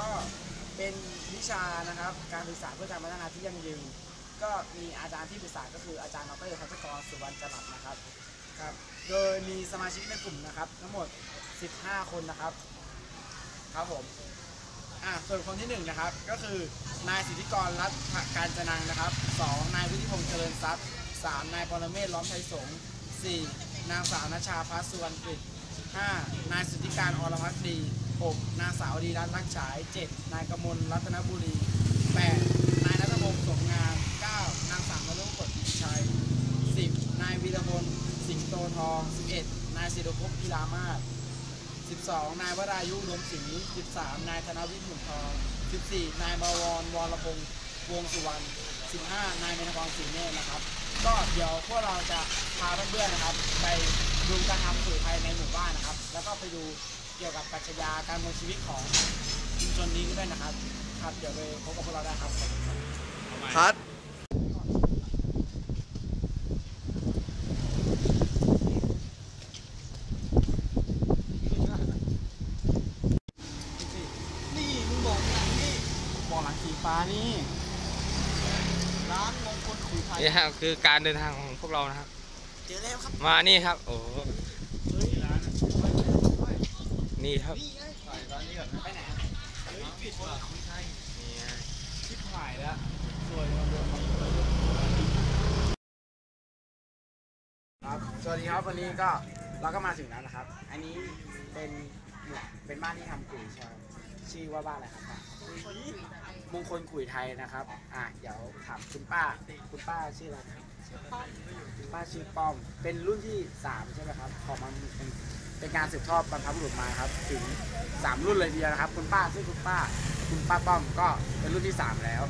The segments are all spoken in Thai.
ก็เป็นวิชานะครับการศึกษาเพื่อการพัฒนาที่ยั่งยืน ก็มีอาจารย์ที่ปรึกษาก็คืออาจารย์ดรทัศกรสุวรรณจรัสนะครับครับ โดยมีสมาชิกในกลุ่มนะครับทั้งหมด 15 คนนะครับ ครับผมอ่าส่วนคนที่หนึ่งนะครับก็คือนายสิทธิกรรัตน์การจนังนะครับสองนายวุฒิพงษ์เจริญทรัพย์สามนายปรเมศล้อมไทยสงฆ์สี่นางสาวนชชาพัสสุวรรณกฤษห้านายสุทธิการอรพักดี หกนางสาวดีรัตน์รักฉายเจ็ดนายกมลรัตนบุรีแปดนายนัทพงศ์สมงามเก้านางสาวนรุกฎชัยสิบนายวีรพลสิงโตทองสิบเอ็ดนายศิรภพพิลามาศ12 นายวรายุรวมศรี13 นายธนวิทย์หมุนทอง 14 นายบวรวรพงษ์วงสุวรรณ 15 นายเมธกรศรีเนตรนะครับ ก็เดี๋ยวพวกเราจะพาเพื่อนๆนะครับ ไปดูการทำปุ๋ยไทยในหมู่บ้านนะครับ แล้วก็ไปดู เกี่ยวกับปรัชญาการดำเมืองชีวิตของชุมชนนี้ด้วยนะครับ ครับเดี๋ยวไปพบกับพวกเราได้ครับขอบคุณครับคัดนี่มึงบอกอย่างนี้บอกหลังสีฟ้านี่ร้านมงคลขุยไทยนี่ครับคือการเดินทางของพวกเรานะครับ เจอแล้วครับ มานี่ครับ โอ้โหเฮ้ยร้าน นี่ครับไปไหนชิบหายแล้วสวยครับสวัสดีครับวันนี้ก็เราก็มาถึงแล้วนะครับ อันนี้เป็นหมู่เป็นบ้านที่ทำกุยใช่ไหมชื่อว่าบ้านอะไรครับป้ามงคลขุยไทยนะครับ อะเดี๋ยวถามคุณป้า คุณป้าชื่ออะไรนะครับคุณป้าชื่อป้อม เป็นรุ่นที่สามใช่ไหมครับ ของมันเป็น เป็นการสืบทอดบรรพบุรุษมาครับ ถึงสามรุ่นเลยทีเดียวนะครับ คุณป้าชื่อคุณป้า คุณป้าป้อมก็เป็นรุ่นที่สามแล้ว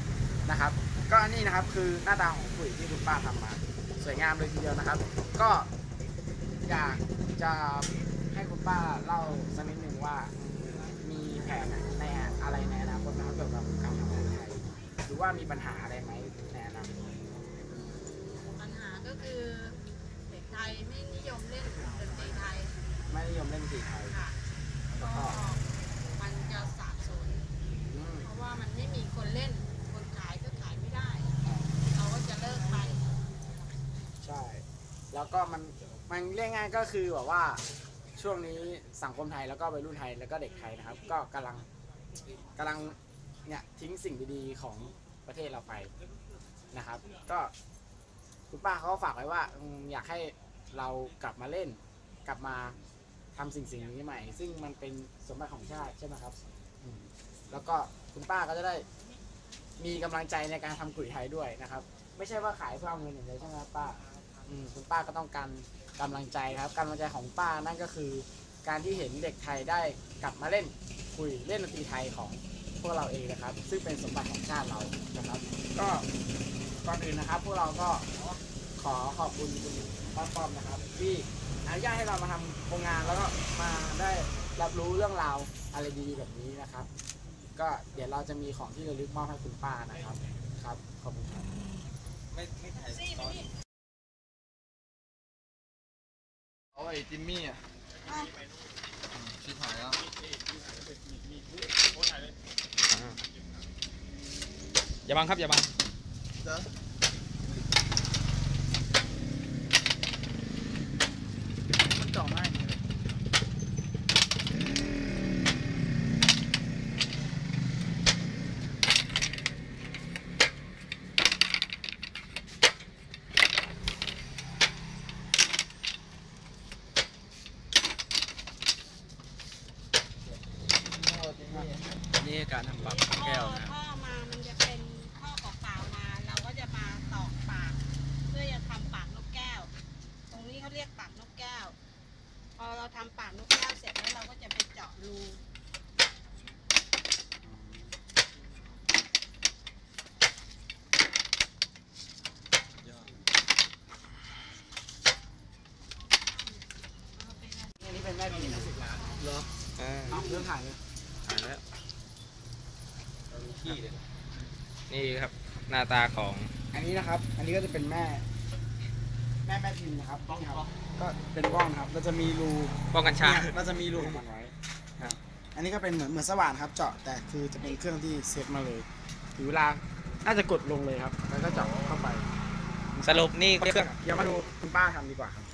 นะครับ ก็อันนี้นะครับคือหน้าตาของขุยที่คุณป้าทำมา สวยงามเลยทีเดียวนะครับ ก็อยากจะให้คุณป้าเล่าสักนิดหนึ่งว่ามีแผนในอะไรในอนาคตนะครับเกี่ยวกับการทำปุ๋ยไทยหรือว่ามีปัญหาอะไรไหมในอนาคตปัญหาก็คือเด็กไทยไม่นิยมเล่นดนตรีไทย ม่นิยมเล่นดนตรีไทยค่ะก็มันจะสาบสูญอืมเพราะว่ามันไม่มีคนเล่น คนขายก็ขายไม่ได้เราก็จะเลิกไป ใช่ แล้วก็มันมันเรียกง่ายก็คือแบบว่าช่วงนี้สังคมไทยแล้วก็วัยรุ่นไทยแล้วก็เด็กไทยนะครับ ก็กำลังกำลังเนี่ยทิ้งสิ่งดีๆของประเทศเราไปนะครับ ก็คุณป้าเขาก็ฝากไว้ว่าอืมอยากให้เรากลับมาเล่น กลับมา ทำสิ่งสิ่งนี้ใหม่ ซึ่งมันเป็นสมบัติของชาติใช่ไหมครับอืมแล้วก็คุณป้าก็จะได้มีกำลังใจในการทำกุยไทยด้วยนะครับ ไม่ใช่ว่าขายเพื่อเอาเงินอย่างเดียวใช่ไหมครับป้าอืมคุณป้าก็ต้องการกำลังใจครับกำลังใจของป้านั่นก็คือ การที่เห็นเด็กไทยได้กลับมาเล่นคุยเล่นดนตรีไทยของพวกเราเองนะครับ ซึ่งเป็นสมบัติของชาติเรานะครับ ก็ก่อนอื่นนะครับ พวกเราก็ขอขอบคุณคุณป้าป้อมนะครับ ที่ อนุญาตให้เรามาทำโครงงานแล้วก็มาได้รับรู้เรื่องราวอะไรดีๆแบบนี้นะครับ ก็เดี๋ยวเราจะมีของที่ระลึกมอบให้คุณป้านะครับ ครับขอบคุณครับเอาไอ้จิมมี่อะชิบหายแล้วอย่าบังครับอย่าบังเด้อ มันเจ่อมากเลย นี่ การทำปากแก้วนะครับ ท่อมา มันจะเป็นท่อเปล่าๆมา เราก็จะมาตอกปาก เพื่อจะทำปากนกแก้ว ตรงนี้เขาเรียกปากนกแก้ว พอเราทำปากนกแก้วเสร็จแล้วเราก็จะไปเจาะรู อันนี้เป็นแม่พิมพ์นะเหรอ อ่า เอาเรื่องถ่ายเลย อ่านแล้ว นี่ครับหน้าตาของอันนี้นะครับ อันนี้ก็จะเป็นแม่ แม่แม่พิมพ์นะครับนี่ครับก็เป็นบ้องนะครับเราจะมีรูป้องกันชา เนี่ยเราจะมีรูของมันไว้ครับ อันนี้ก็เป็นเหมือนเหมือนสว่านครับ เจาะแต่คือจะเป็นเครื่องที่เซฟมาเลยถึงเวลาน่าจะกดลงเลยครับ แล้วก็เจาะเข้าไปสรุปนี่เครื่อง เดี๋ยวมาดูคุณป้าทำดีกว่าครับ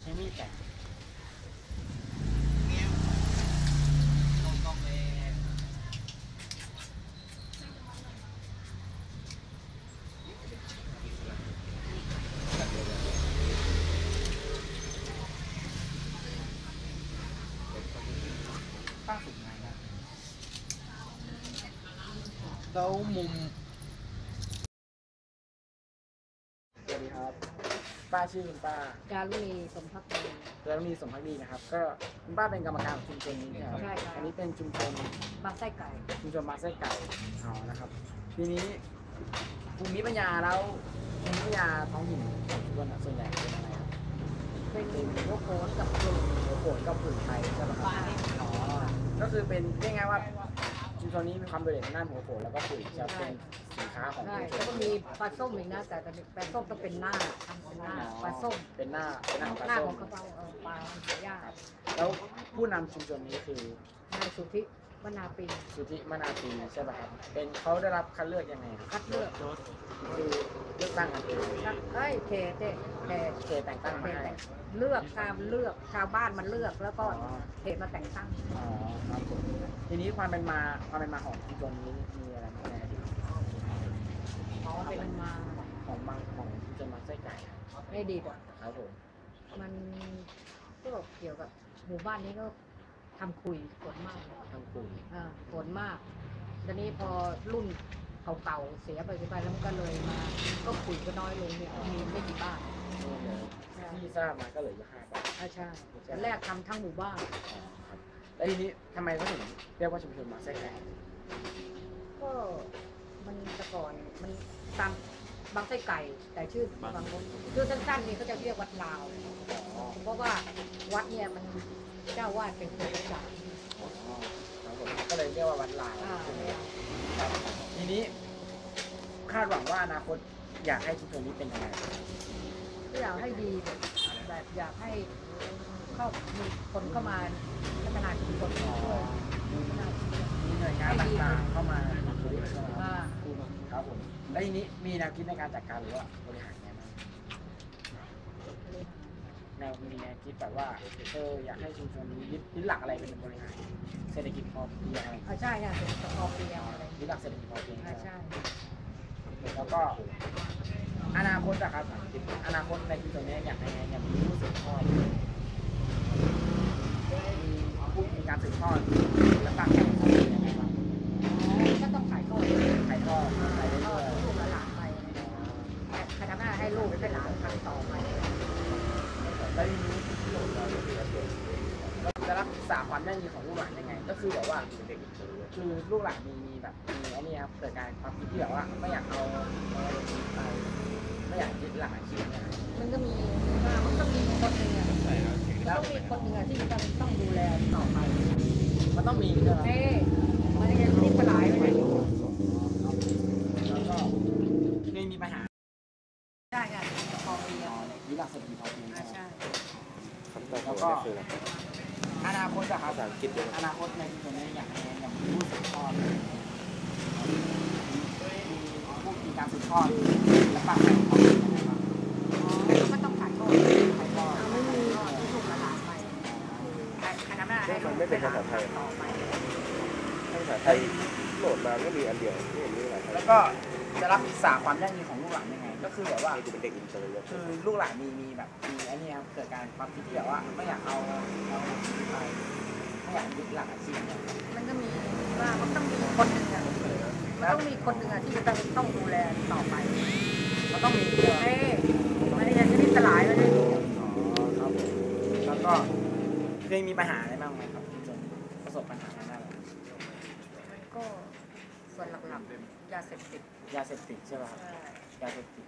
ใช้มีดแตะ ป้าฝึกงานนะ แล้วมุม สวัสดีครับ ป้าชื่อคุณป้าการุณีสมภักดีแล้วมีสมพักดีนะครับ ก็คุณป้าเป็นกรรมการของชุมชนนี้ใช่ไหมครับใช่ครับอันนี้เป็นชุมชนบางไส้ไก่ชุมชนบางไส้ไก่เอานะครับ ทีนี้ภูมิปัญญาแล้วภูมิปัญญาท้องถิ่นของชุมชนอะส่วนใหญ่เป็นอะไรครับเป็นหัวโขนกับกลุ่มหัวโขนกับผืนไทยใช่ไหมครับอ๋อก็คือเป็นเรียกง่ายๆว่า ชุมชนนี้มีความโดดเด่นทางด้านหัวโขนแล้วก็ผืนจะเป็นสินค้าของใช่ชุมชแล้วก็นมีปลาส้มอีกนะแต่แต่ปลาส้มต้องเป็นหน้าทำเป็นหน้าปลาส้มเป็นหน้าเป็นหน้าของปลาหน้าส้ขมองกระเป๋าเออปลาหายากแล้วผู้นำชุมชนนี้คือนายสุธิ วนาปีสุธิมนาปีใช่ป่ะครับ เป็นเขาได้รับคัดเลือกยังไงครับคัดเลือกคือเลือกตั้งกันเองเอ้ยเขตเขตเขตเขตแต่งตั้งเขมาตให้แต่งเลือกการเลือกชาวบ้านมันเลือกแล้วก็อ๋อเขตมาแต่งตั้ง อ๋อครับผมทีนี้ความเป็นมาความเป็นมาของชุมชนนี้มีอะไรบ้างในอดีตอ๋อเป็นมาของบางของชุมชนบางไส้ไก่ไม่ดีอะครับผมมันก็เกี่ยวกับหมู่บ้านนี้ก็ ทำคุยฝนมากทางกลุ่มอ่าฝนมากตอนนี้พอรุ่นเก่าๆเสียไปไปแล้วมันก็เลยมา ก็คุยก็น้อยลงเนี่ยมีไม่กี่บ้านนี่เลยที่ทราบมาก็เหลืออยู่ห้าบ้านอ่าใช่แต่แรกทำทั้งหมู่บ้าน อ๋อครับแล้วทีนี้ทำไมเขาถึงเรียกว่าชุมชนบางไส้ไก่ก็มันแต่ก่อนมันตามบางไส้ไก่ แต่ชื่อบางคนชื่อสั้นๆนี่เขาจะเรียกวัดลาว อ๋อเพราะว่าวัดเนี่ยมัน เจ้าวาดเป็นคนละจากอ๋อครับผมก็เลยเรียกว่าวัดลาวอ่าใช่ไหมครับทีนี้คาดหวังว่าอนาคตอยากให้ชุมชนนี้เป็นยังไงก็อยากให้ดีแบบแบบอยากให้เข้ามีคนเข้ามาพัฒนาชุมชนช่วยพัฒนาชุมชนมีหน่วยงานต่างๆเข้ามาบริหารอ่า ครับผมแล้วทีนี้มีแนวคิดในการจัดการหรือว่าบริหารยังไงบ้าง แนวมีแนวคิดแบบว่าเอออยากให้ชุมชนนี้ยึดยึดหลักอะไรเป็นบริหารเศรษฐกิจพอเพียงอะไรอ่าใช่ค่ะเป็นสกอร์เปียอะไรยึดหลักเศรษฐกิจพอเพียงอ่าใช่ไหมใช่ แล้วก็ อนาคตอะครับอนาคตในชุมชนนี้อยากให้อยากมีผู้สืบทอดมีผู้มีการสืบทอดและปากแข่งขันยังไงบ้างก็ต้องขายทอดถ่ายทอดไปทเรื่อดอยลูกหลานไปแต่ใครทำหน้าให้ลูกให้หลานทำต่อไปๆ แล้วทีนี้เราจะรักษาความยั่งยืนของลูกหลานยังไง ก็คือแบบว่าคือลูกหลานมีมีแบบมีอันนี้ครับเกิดการความคิดที่แบบว่าไม่อยากเอาอะไรไปไม่อยากยึดหลักอาชีพเนี่ยมันก็มีว่ามันก็มีคนหนึ่งอะมันต้องมีคนหนึ่งอะที่ต้องต้องดูแลต่อไปมันต้องมีใช่ไหมเน่มันจะทิ้งปลายไว้ไหนแล้วก็ไม่มีปัญหาใช่ค่ะพอเพีย งยึดหลักเศรษฐกิจพอเพียงอ่าใช่แล้วก็อนาคตอะครับอนาคตในชุมชนนี้อยากให้อยากมีผู้สืบทอดมีผู้มีการสืบทอดและปากแข่งเขาเป็นยังไงบ้างก็ต้องขายทอดใครก็เอาไม่มีทอดลูกหลานไปใครทำหน้าให้ลูกให้หลานทำต่อไปภาษาไทยโหลดมาก็มีอันเดียวไม่เห็นมีหลายอันแล้วก็จะรักษาความยั่งยืนของลูกหลานยังไง ก็คือแบบว่าคือเป็นเด็กอินเตอร์เลยคือลูกหลานมีมีแบบมีอันนี้ครับเกิดการความคิดที่แบบว่าไม่อยากเอาเอาไปไม่อยากยึดหลักอาชีพเนี่ยมันก็มีว่ามันต้องมีคนหนึ่งอะมันต้องมีคนหนึ่งอะที่จะต้องต้องดูแลต่อไป มันต้องมีใช่ไหมเน่มันจะทิ้งปลายไว้เลยอเคยมีปัญหาอะไรบ้างไหมครับชุมชนประสบปัญหาอะไรบ้างมันก็ส่วนหลักๆยาเสพติดยาเสพติดใช่ป่ะครับ ยาเสพติด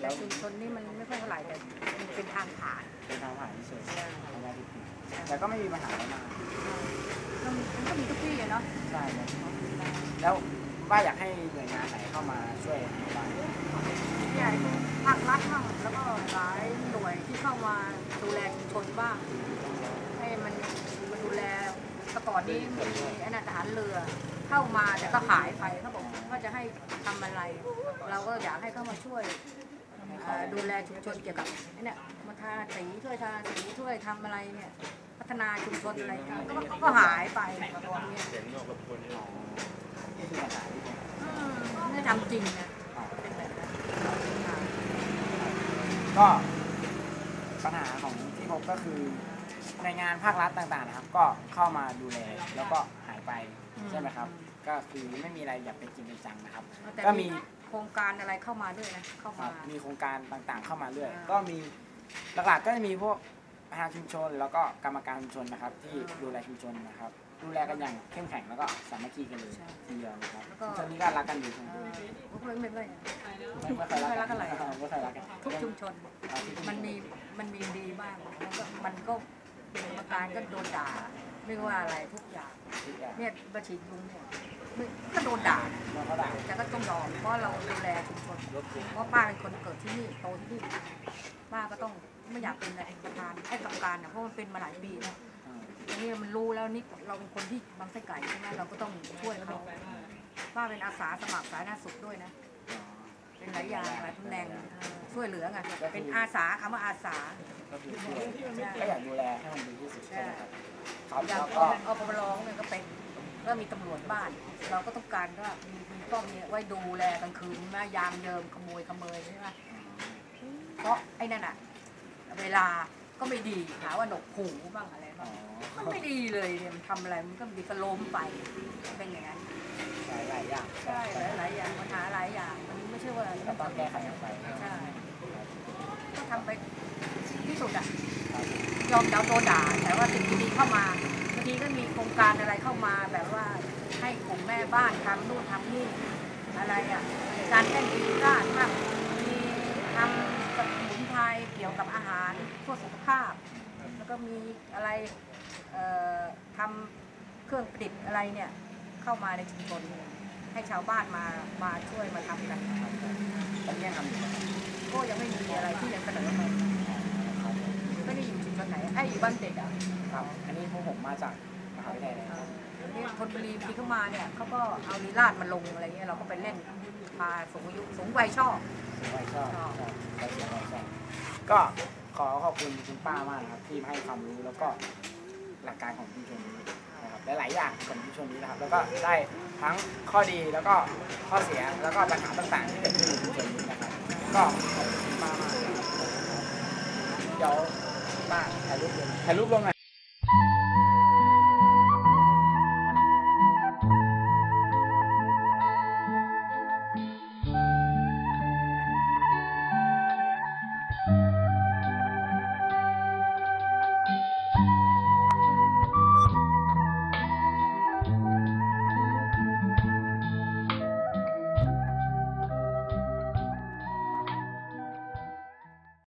แล้แล้ววชุมชนนี่มันไม่ค่อยเท่าไหร่แต่มันเป็นทางผ่านเป็นทางผ่านเฉยๆของยาเสพติดแต่ก็ไม่มีปัญหาอะไรมากก็มีมันก็มีทุกที่อะเนาะใช่ครับแล้วว่าอยากให้หน่วยงานไหนเข้ามาช่วยบ้างใหญ่ภาครัฐบ้างแล้วก็หลายหน่วยที่เข้ามาดูแลชุมชนบ้างให้มันมาดูแลแต่ก่อนนี้มีไอ้นั่นทหารเรือ เข้ามาแต่ก็หายไปเขาบอกว่าจะให้ทำอะไร เราก็อยากให้เข้ามาช่วยเอ่อดูแลชุมชนเกี่ยวกับไอ้เนี่ยมาทาสีช่วยทาสีช่วยทำอะไรเนี่ยพัฒนาชุมชนอะไรก็ก็ก็หายไปตอนนี้นี่คือปัญหาที่ผมอืมไม่ทำจริงนะเป็นแบบนั้นค่ะก็ปัญหาของที่พบก็คือในวยงานภาครัฐต่างๆนะครับ ก็เข้ามาดูแลแล้วก็หายไป ใช่ไหมครับ ก็คือไม่มีอะไรอยากเป็นจริงเป็นจังนะครับ แต่ก็มีโครงการอะไรเข้ามาด้วยนะเข้าครัมาบมีโครงการต่างๆเข้ามาเรื่อยอ่าก็มีหลักๆก็จะมีพวกประธานชุมชน แล้วก็กรรมการชุมชนนะครับ ที่อ่าดูแลชุมชนนะครับ ดูแลกันอย่างเข้มแข็งแล้วก็สามัคคีกันเลยใช่ทีเดียวนะครับแล้วก็ชุมชนนี้ก็รักกันอยู่เออไม่ไม่ไม่ไม่ไม่เคยรักไม่รักกักันนอะไรไม่เคยรักกันทุกชุมชนเอาทุกชุชมันมีมันมีดีบ้างมันก็มันก็ เป็นกรรมการก็โดนด่าไม่ว่าอะไรทุกอย่างทุกอย่างเนี่ยบัญชียุงเนี่ยไม่ก็โดนด่ามันก็ด่าแต่ก็ต้องยอมเพราะเราดูแลชุมชนเพราะป้าเป็นคนเกิดที่นี่โตที่นี่ป้าก็ต้องไม่อยากเป็นอะไรประธานไอ้กรรมการนะเพราะมันเป็นมาหลายปีแล้วอืมอันนี้มันรู้แล้วนี่เราเป็นคนที่บางไส้ไก่ใช่ไหมเราก็ต้องช่วยเขาป้าเป็นอาสาสมัครสาธารณสุขด้วยนะอ๋อ เป็นหลายอย่างหลายตำแหน่งเออช่วยเหลือไงเป็นอาสาคำว่าอาสาก็คือช่วยก็อยากดูแลให้มันดีที่สุดใช่ไหมครับครับอย่างแล้วอก็อปร้องเนี่ยก็เป็นก็มีตำรวจบ้าน เราก็ต้องการว่ามีมีกล้องเนี่ยไว้ดูแลกลางคืนมายามเยิมขโมยขโมยใช่ไหมเพราะไอ้นั่นอะเวลาก็ไม่ดีหาว่าหนกหูบ้างอะไรอ๋บ้างอมันไม่ดีเลยเนี่ยมันทำอะไรมันก็มีก็ล้มไปเป็นอย่างนั้นหลายหลายๆอย่าง อย่างมันไม่ใช่ว่าก็ต้องแก้ไขกันไปใช่ก็ทำไปที่สุดอะยอมเราโดนด่า แต่ว่าสิ่งดีๆเข้ามาบางทีก็มีโครงการอะไรเข้ามาแบบว่าให้กลุ่มแม่บ้านทำนู่นทำนี่อะไรอะการแข่งกีฬาทำมีทำสมุนไพรเกี่ยวกับอาหารเพื่อสุขภาพ แล้วก็มีอะไรเอ่อทำเครื่องประดิษฐ์อะไรเนี่ยเข้ามาในชุมชนให้ชาวบ้านมามาช่วยมาทำกัน ทำอยู่ก็ยังไม่มีอะไรที่ยังเสนอมาไม่ได้อยู่ชุมชนไหนไอ้อยู่บ้านเด็กอะครับ อันนี้พวกผมมาจากมหาวิทยาลัยนะครับนี่คนบุรีที่เข้ามาเนี่ยเขาก็เอาลีลาดมาลงอะไรเงี้ยเราก็ไปเล่นพาสูงอายุสูงวัยชอบผมว่าชอบชอบชอบชอบชอก็ขอขอบคุณคุณป้ามากนะครับที่ให้ความรู้แล้วก็หลักการของชุมชนนี้นะครับหลายๆอย่างของชุมชนนี้นะครับ แล้วก็ได้ทั้งข้อดีแล้วก็ข้อเสียแล้วก็ปัญหาต่างๆที่เกิดขึ้นในชุมชนนี้นะครับ ก็ขอบคุณป้ามาเดี๋ยวมาถ่ายรูปลงถ่ายรูปลงหน่อย